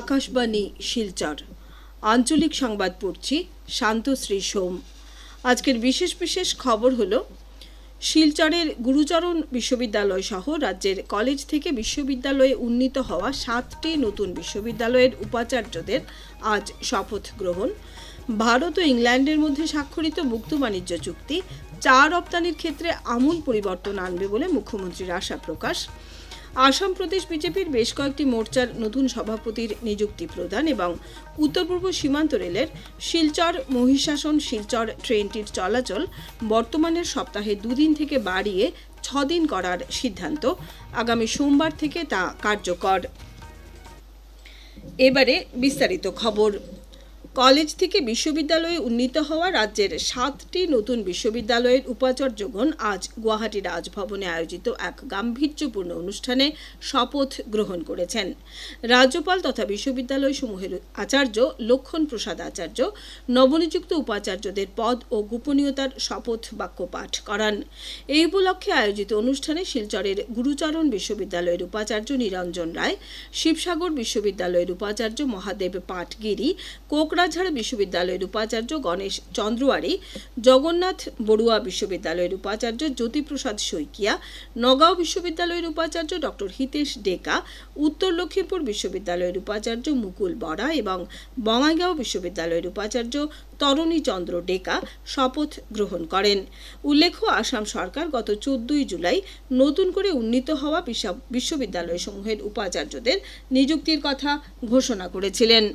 আকাশবাণী, শিলচর। আঞ্চলিক সংবাদ পড়ছি শান্তশ্রী সোম। আজকের বিশেষ বিশেষ খবর হলো, শিলচরের গুরুচরণ বিশ্ববিদ্যালয় সহ রাজ্যের কলেজ থেকে বিশ্ববিদ্যালয়ে উন্নীত হওয়া সাতটি নতুন বিশ্ববিদ্যালয়ের উপাচার্যদের আজ শপথ গ্রহণ। ভারত ও ইংল্যান্ডের মধ্যে স্বাক্ষরিত মুক্ত বাণিজ্য চুক্তি চা রপ্তানির ক্ষেত্রে আমূল পরিবর্তন আনবে বলে মুখ্যমন্ত্রীর আশা প্রকাশ। আসাম প্রদেশ বিজেপির বেশ কয়েকটি মোর্চার নতুন সভাপতির নিযুক্তি প্রদান এবং উত্তর পূর্ব সীমান্ত রেলের শিলচর মহিষাসন শিলচর ট্রেনটির চলাচল বর্তমানের সপ্তাহে দুদিন থেকে বাড়িয়ে ছদিন করার সিদ্ধান্ত আগামী সোমবার থেকে তা কার্যকর। এবারে বিস্তারিত খবর। কলেজ থেকে বিশ্ববিদ্যালয়ে উন্নীত হওয়া রাজ্যের সাতটি নতুন বিশ্ববিদ্যালয়ের উপাচার্যগণ আজ গুয়াহাটি রাজভবনে আয়োজিত এক গাম্ভীর্যপূর্ণ অনুষ্ঠানে শপথ গ্রহণ করেছেন। রাজ্যপাল তথা বিশ্ববিদ্যালয় সমূহের আচার্য লক্ষণ প্রসাদ আচার্য, নবনিযুক্ত উপাচার্যদের পদ ও গোপনীয়তার শপথ বাক্য পাঠ করান। এই উপলক্ষে আয়োজিত অনুষ্ঠানে শিলচরের গুরুচরণ বিশ্ববিদ্যালয়ের উপাচার্য নিরঞ্জন রায়, শিবসাগর বিশ্ববিদ্যালয়ের উপাচার্য মহাদেব পাটগিরি কোকরাঝাড় বিশ্ববিদ্যালয়ের উপাচার্য গণেশ চন্দ্রওয়ারি, জগন্নাথ বড়ুয়া বিশ্ববিদ্যালয়ের উপাচার্য জ্যোতিপ্রসাদ শইকিয়া, নগাঁও বিশ্ববিদ্যালয়ের উপাচার্য ডক্টর হিতেশ ডেকা, উত্তর লক্ষ্মীপুর বিশ্ববিদ্যালয়ের উপাচার্য মুকুল বরা এবং বঙ্গাইগাঁও বিশ্ববিদ্যালয়ের উপাচার্য তরণী চন্দ্র ডেকা শপথ গ্রহণ করেন। উল্লেখ্য, আসাম সরকার গত চোদ্দই জুলাই নতুন করে উন্নীত হওয়া বিশ্ব- বিশ্ববিদ্যালয়সমূহের উপাচার্যদের নিযুক্তির কথা ঘোষণা করেছিলেন।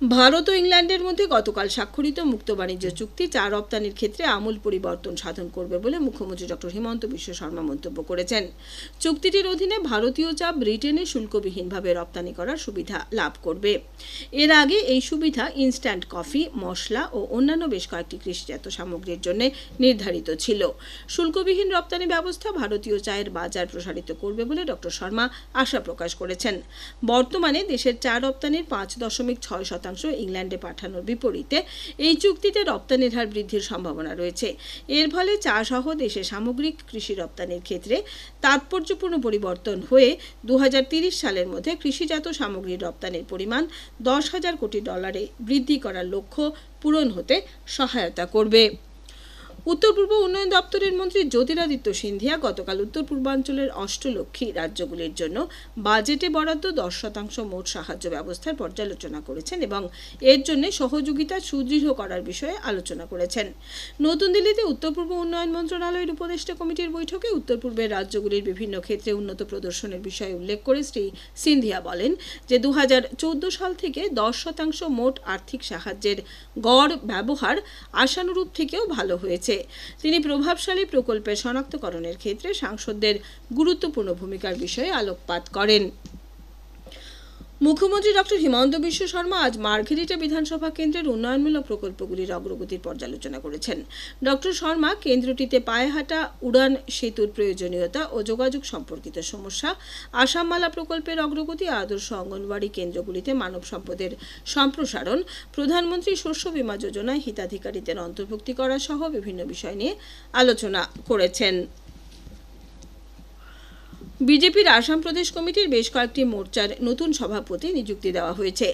ভারত ও ইংল্যান্ডের মধ্যে গতকাল স্বাক্ষরিত মুক্ত বাণিজ্য চুক্তি চা রপ্তানির ক্ষেত্রে আমূল পরিবর্তন সাধন করবে বলে মুখ্যমন্ত্রী ডক্টর হিমন্ত বিশ্ব শর্মা মন্তব্য করেছেন। চুক্তিটির অধীনে ভারতীয় চা ব্রিটেনে শুল্কবিহীনভাবে রপ্তানি করার সুবিধা লাভ করবে। এর আগে এই সুবিধা ইনস্ট্যান্ট কফি, মশলা ও অন্যান্য বেশ কয়েকটি কৃষিজাত সামগ্রীর জন্য নির্ধারিত ছিল। শুল্কবিহীন রপ্তানি ব্যবস্থা ভারতীয় চায়ের বাজার প্রসারিত করবে বলে ডক্টর শর্মা আশা প্রকাশ করেছেন। বর্তমানে দেশের চা রপ্তানির পাঁচ দশমিক ছয় শতাংশ ইংল্যান্ডে পাঠানোর বিপরীতে এই চুক্তিতে রপ্তানির হার বৃদ্ধির সম্ভাবনা রয়েছে। এর ফলে চা সহ দেশে সামগ্রিক কৃষি রপ্তানির ক্ষেত্রে তাৎপর্যপূর্ণ পরিবর্তন হয়ে দু সালের মধ্যে কৃষিজাত সামগ্রীর রপ্তানির পরিমাণ দশ হাজার কোটি ডলারে বৃদ্ধি করার লক্ষ্য পূরণ হতে সহায়তা করবে। উত্তর পূর্ব উন্নয়ন দপ্তরের মন্ত্রী জ্যোতিরাদিত্য সিন্ধিয়া গতকাল উত্তর পূর্বাঞ্চলের অষ্টলক্ষী রাজ্যগুলির জন্য বাজেটে বরাদ্দ দশ শতাংশ মোট সাহায্য ব্যবস্থার পর্যালোচনা করেছেন এবং এর জন্য সহযোগিতা সুদৃঢ় করার বিষয়ে আলোচনা করেছেন। নতুন দিল্লিতে উত্তর পূর্ব উন্নয়ন মন্ত্রণালয়ের উপদেষ্টা কমিটির বৈঠকে উত্তর পূর্বের রাজ্যগুলির বিভিন্ন ক্ষেত্রে উন্নত প্রদর্শনের বিষয়ে উল্লেখ করে শ্রী সিন্ধিয়া বলেন যে দু হাজার চৌদ্দ সাল থেকে দশ শতাংশ মোট আর্থিক সাহায্যের গড় ব্যবহার আশানুরূপ থেকেও ভালো হয়েছে। তিনি প্রভাবশালী প্রকল্পের শনাক্তকরণের ক্ষেত্রে সাংসদদের গুরুত্বপূর্ণ ভূমিকার বিষয়ে আলোকপাত করেন। মুখ্যমন্ত্রী ডক্টর হিমন্ত বিশ্ব শর্মা আজ মার্ঘেরিটা বিধানসভা কেন্দ্রের উন্নয়নমূলক প্রকল্পগুলির অগ্রগতির পর্যালোচনা করেছেন। ডক্টর শর্মা কেন্দ্রটিতে পায়েহাটা উড়ান, সেতুর প্রয়োজনীয়তা ও যোগাযোগ সম্পর্কিত সমস্যা, আসামমালা প্রকল্পের অগ্রগতি, আদর্শ অঙ্গনওয়াড়ি কেন্দ্রগুলিতে মানব সম্পদের সম্প্রসারণ, প্রধানমন্ত্রী শস্য বীমা যোজনায় হিতাধিকারীদের অন্তর্ভুক্তি করা সহ বিভিন্ন বিষয় নিয়ে আলোচনা করেছেন। বিজেপির আসাম প্রদেশ কমিটির বেশ কয়েকটি মোর্চার নতুন সভাপতি নিযুক্তি দেওয়া হয়েছে।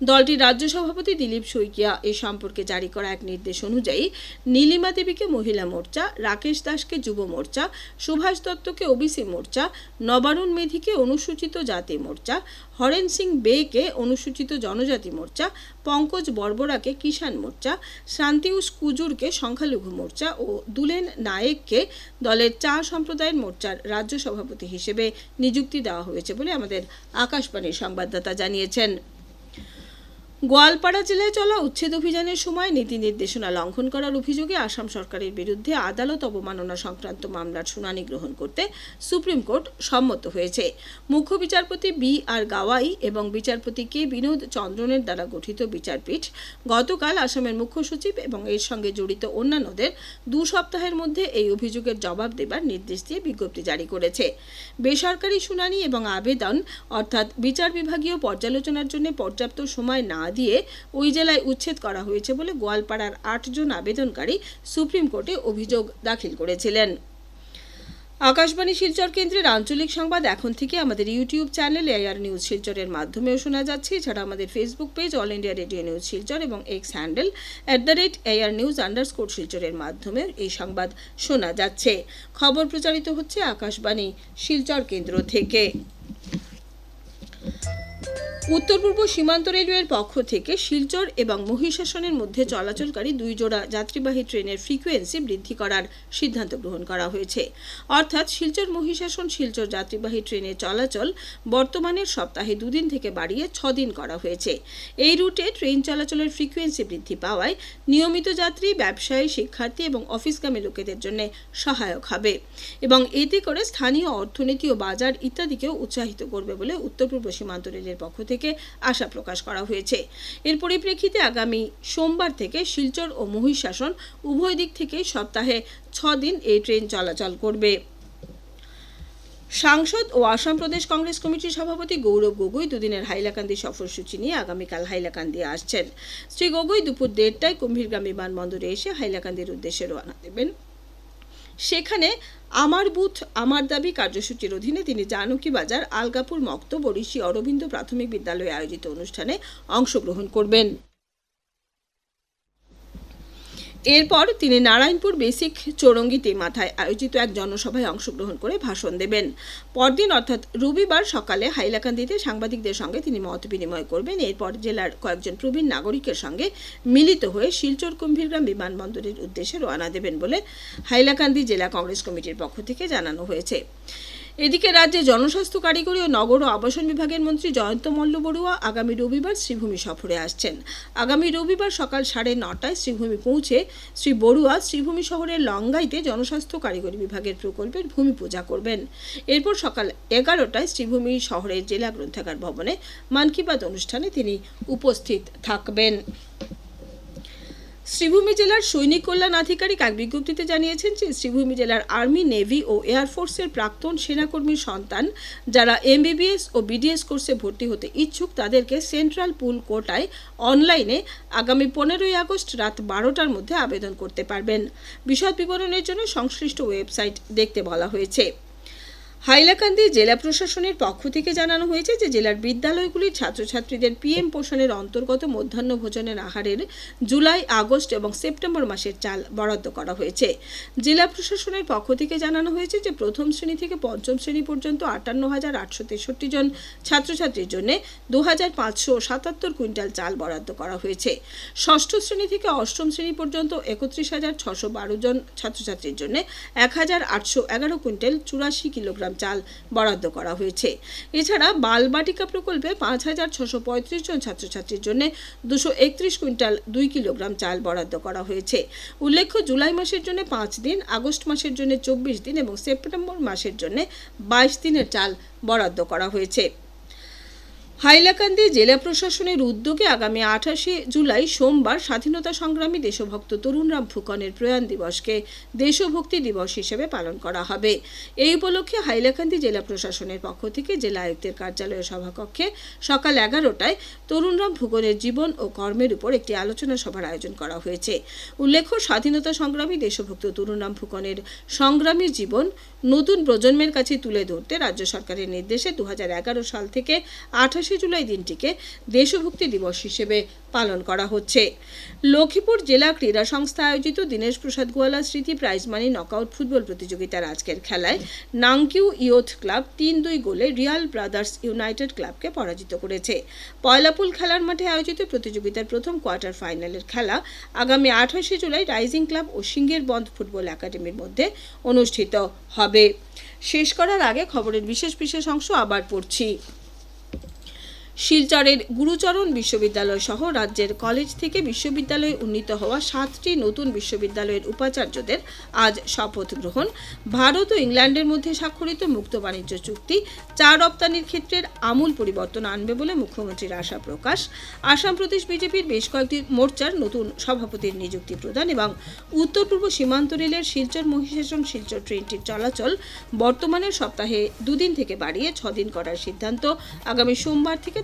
দলটির রাজ্য সভাপতি দিলীপ শইকিয়া এ সম্পর্কে জারি করা এক নির্দেশ অনুযায়ী নীলিমা দেবীকে মহিলা মোর্চা, রাকেশ দাসকে যুব মোর্চা, সুভাষ দত্তকে ওবিসি মোর্চা, নবারুণ মেধিকে অনুসূচিত জাতি মোর্চা, হরেন সিং বেকে অনুসূচিত জনজাতি মোর্চা, পঙ্কজ বর্বরাকে কিষাণ মোর্চা, শান্তিউস কুজুরকে সংখ্যালঘু মোর্চা ও দুলেন নায়েককে দলের চা সম্প্রদায়ের মোর্চার রাজ্য সভাপতি হিসেবে নিযুক্তি দেওয়া হয়েছে বলে আমাদের আকাশবাণীর সংবাদদাতা জানিয়েছেন। গোয়ালপাড়া জেলায় চলা উচ্ছেদ অভিযানের সময় নীতি নির্দেশনা লঙ্ঘন করার অভিযোগে আসাম সরকারের বিরুদ্ধে আদালত অবমাননা সংক্রান্ত মামলার শুনানি গ্রহণ করতে সুপ্রিম কোর্ট সম্মত হয়েছে। মুখ্য বিচারপতি বি আর গাওয়াই এবং বিচারপতি কে বিনোদ চন্দ্রনের দ্বারা গঠিত বিচারপীঠ গতকাল আসামের মুখ্য সচিব এবং এর সঙ্গে জড়িত অন্যান্যদের দু সপ্তাহের মধ্যে এই অভিযোগের জবাব দেবার নির্দেশ দিয়ে বিজ্ঞপ্তি জারি করেছে। বেসরকারি শুনানি এবং আবেদন, অর্থাৎ বিচার বিভাগীয় পর্যালোচনার জন্য পর্যাপ্ত সময় না দিয়ে ওই জেলায় উচ্ছেদ করা হয়েছে বলে গোয়ালপাড়ার আটজন আবেদনকারী সুপ্রিম কোর্টে অভিযোগ দাখিল করেছিলেন। আকাশবাণী শিলচর কেন্দ্রের আঞ্চলিক সংবাদ এখন থেকে আমাদের ইউটিউব চ্যানেল এআর নিউজ শিলচরের মাধ্যমেও শোনা যাচ্ছে। এছাড়া আমাদের Facebook page All India Radio news Silchar এবং X handle at the rate AR news underscore শিলচরের মাধ্যমে এই সংবাদ শোনা যাচ্ছে। খবর প্রচারিত হচ্ছে আকাশবাণী শিলচর কেন্দ্র থেকে। উত্তর পূর্ব সীমান্ত রেলওয়ের পক্ষ থেকে শিলচর এবং মহিষাসনের মধ্যে চলাচলকারী দুই জোড়া যাত্রীবাহী ট্রেনের ফ্রিকোয়েন্সি বৃদ্ধি করার সিদ্ধান্ত গ্রহণ করা হয়েছে। অর্থাৎ শিলচর মহিষাসন শিলচর যাত্রীবাহী ট্রেনের চলাচল বর্তমানের সপ্তাহে দুদিন থেকে বাড়িয়ে ছদিন করা হয়েছে। এই রুটে ট্রেন চলাচলের ফ্রিকোয়েন্সি বৃদ্ধি পাওয়ায় নিয়মিত যাত্রী, ব্যবসায়ী, শিক্ষার্থী এবং অফিসগামী লোকেদের জন্য সহায়ক হবে এবং এতে করে স্থানীয় অর্থনীতি ও বাজার ইত্যাদিকেও উৎসাহিত করবে বলে উত্তর পূর্ব সীমান্ত রেলের পক্ষ থেকে আশা প্রকাশ করা হয়েছে। এর পরিপ্রেক্ষিতে আগামী সোমবার থেকে শিলচর ও মহিষাসন উভয় দিক থেকেই সপ্তাহে ছ দিন এই ট্রেন চলাচল করবে। সাংসদ ও আসাম প্রদেশ কংগ্রেস কমিটির সভাপতি গৌরব গগৈ দুদিনের হাইলাকান্দি সফরসূচি নিয়ে আগামীকাল হাইলাকান্দি আসছেন। শ্রী গগৈ দুপুর দেড়টায় কুম্ভীরগ্রাম বিমানবন্দরে এসে হাইলাকান্দির উদ্দেশ্যে রওনা দেবেন। সেখানে আমার বুথ, আমার দাবি কার্যসূচির অধীনে তিনি জানকী বাজার, আলগাপুর মক্ত বরিশি অরবিন্দ প্রাথমিক বিদ্যালয়ে আয়োজিত অনুষ্ঠানে অংশগ্রহণ করবেন। এরপর তিনি নারায়ণপুর বেসিক চৌরঙ্গিতে মাথায় আয়োজিত এক জনসভায় অংশগ্রহণ করে ভাষণ দেবেন। পরদিন অর্থাৎ রবিবার সকালে হাইলাকান্দিতে সাংবাদিকদের সঙ্গে তিনি মত বিনিময় করবেন। এরপর জেলার কয়েকজন প্রবীণ নাগরিকের সঙ্গে মিলিত হয়ে শিলচর কুম্ভীরগ্রাম বিমানবন্দরের উদ্দেশ্যে রওনা দেবেন বলে হাইলাকান্দি জেলা কংগ্রেস কমিটির পক্ষ থেকে জানানো হয়েছে। এদিকে রাজ্যে জনস্বাস্থ্য কারিগরি ও নগর ও আবাসন বিভাগের মন্ত্রী জয়ন্ত মল্ল বড়ুয়া আগামী রবিবার শ্রীভূমি সফরে আসছেন। আগামী রবিবার সকাল সাড়ে নটায় শ্রীভূমি পৌঁছে শ্রী বড়ুয়া শ্রীভূমি শহরের লঙ্গাইতে জনস্বাস্থ্য কারিগরি বিভাগের প্রকল্পের ভূমি পূজা করবেন। এরপর সকাল এগারোটায় শ্রীভূমি শহরের জেলা গ্রন্থাগার ভবনে মান কি বাত অনুষ্ঠানে তিনি উপস্থিত থাকবেন। শ্রীভূমি জেলার সৈনিক কল্যাণ আধিকারিক এক বিজ্ঞপ্তিতে জানিয়েছেন যে শ্রীভূমি জেলার আর্মি, নেভি ও এয়ারফোর্সের প্রাক্তন সেনাকর্মীর সন্তান যারা এমবিবিএস ও বিডিএস কোর্সে ভর্তি হতে ইচ্ছুক তাদেরকে সেন্ট্রাল পুল কোটায় অনলাইনে আগামী পনেরোই আগস্ট রাত বারোটার মধ্যে আবেদন করতে পারবেন। বিশদ বিবরণের জন্য সংশ্লিষ্ট ওয়েবসাইট দেখতে বলা হয়েছে। হাইলাকান্দি জেলা প্রশাসনের পক্ষ থেকে জানানো হয়েছে যে জেলার বিদ্যালয়গুলির ছাত্রছাত্রীদের পিএম পোষণের অন্তর্গত মধ্যাহ্ন ভোজনের আহারের জুলাই, আগস্ট এবং সেপ্টেম্বর মাসের চাল বরাদ্দ করা হয়েছে। জেলা প্রশাসনের পক্ষ থেকে জানানো হয়েছে যে প্রথম শ্রেণি থেকে পঞ্চম শ্রেণি পর্যন্ত আটান্ন হাজার আটশো তেষট্টি জন ছাত্রছাত্রীর জন্য দু হাজার পাঁচশো সাতাত্তর কুইন্টাল চাল বরাদ্দ করা হয়েছে। ষষ্ঠ শ্রেণি থেকে অষ্টম শ্রেণি পর্যন্ত একত্রিশ হাজার ছশো বারো জন ছাত্রছাত্রীর জন্য এক হাজার আটশো এগারো কুইন্টাল চুরাশি কিলোগ্রাম চাল বরাদ্দ করা হয়েছে। এছাড়া বালবাটিকা প্রকল্পে পাঁচ হাজার ছশো পঁয়ত্রিশ জন ছাত্রছাত্রীর জন্য দুশো একত্রিশ কুইন্টাল দুই কিলোগ্রাম চাল বরাদ্দ করা হয়েছে। উল্লেখ্য, জুলাই মাসের জন্য পাঁচ দিন, আগস্ট মাসের জন্য চব্বিশ দিন এবং সেপ্টেম্বর মাসের জন্য বাইশ দিনের চাল বরাদ্দ করা হয়েছে। হাইলাকান্দি জেলা প্রশাসনের উদ্যোগে আগামী আঠাশে জুলাই সোমবার স্বাধীনতা সংগ্রামী দেশভক্ত তরুণরাম ফুকনের প্রয়াণ দিবসকে দেশভক্তি দিবস হিসেবে পালন করা হবে। এই উপলক্ষে হাইলাকান্দি জেলা প্রশাসনের পক্ষ থেকে জেলা আয়ুক্তের কার্যালয়ের সভাকক্ষে সকাল এগারোটায় তরুণরাম ফুকনের জীবন ও কর্মের উপর একটি আলোচনা সভার আয়োজন করা হয়েছে। উল্লেখ্য, স্বাধীনতা সংগ্রামী দেশভক্ত তরুণরাম ফুকনের সংগ্রামী জীবন নতুন প্রজন্মের কাছে তুলে ধরতে রাজ্য সরকারের নির্দেশে দু হাজার এগারো সাল থেকে আঠাশে জুলাই দিনটিকে দেশভক্তি দিবস হিসেবে পালন করা হচ্ছে। লক্ষ্মীপুর জেলা ক্রীড়া সংস্থা আয়োজিত দীনেশ প্রসাদ গোয়ালা স্মৃতি প্রাইজ মানি নকআউট ফুটবল প্রতিযোগিতার আজকের খেলায় নাংকিউ ইয়ুথ ক্লাব তিন দুই গোলে রিয়াল ব্রাদার্স ইউনাইটেড ক্লাবকে পরাজিত করেছে। পয়লাপুল খেলার মাঠে আয়োজিত প্রতিযোগিতার প্রথম কোয়ার্টার ফাইনালের খেলা আগামী আঠাশে জুলাই রাইজিং ক্লাব ও সিঙ্গের বন্ধ ফুটবল একাডেমির মধ্যে অনুষ্ঠিত হবে। শেষ করার আগে খবরের বিশেষ বিশেষ অংশ আবার পড়ছি। শিলচরের গুরুচরণ বিশ্ববিদ্যালয় সহ রাজ্যের কলেজ থেকে বিশ্ববিদ্যালয়ে উন্নীত হওয়া সাতটি নতুন বিশ্ববিদ্যালয়ের উপাচার্যদের আজ শপথ গ্রহণ। ভারত ও ইংল্যান্ডের মধ্যে স্বাক্ষরিত মুক্ত বাণিজ্য চুক্তি চা রপ্তানির ক্ষেত্রের আমূল পরিবর্তন আনবে বলে মুখ্যমন্ত্রীর আশা প্রকাশ। আসাম প্রদেশ বিজেপির বেশ কয়েকটি মোর্চার নতুন সভাপতির নিযুক্তি প্রদান এবং উত্তর পূর্ব সীমান্ত রেলের শিলচর মহিষাসন শিলচর ট্রেনটির চলাচল বর্তমানের সপ্তাহে দুদিন থেকে বাড়িয়ে ছদিন করার সিদ্ধান্ত আগামী সোমবার থেকে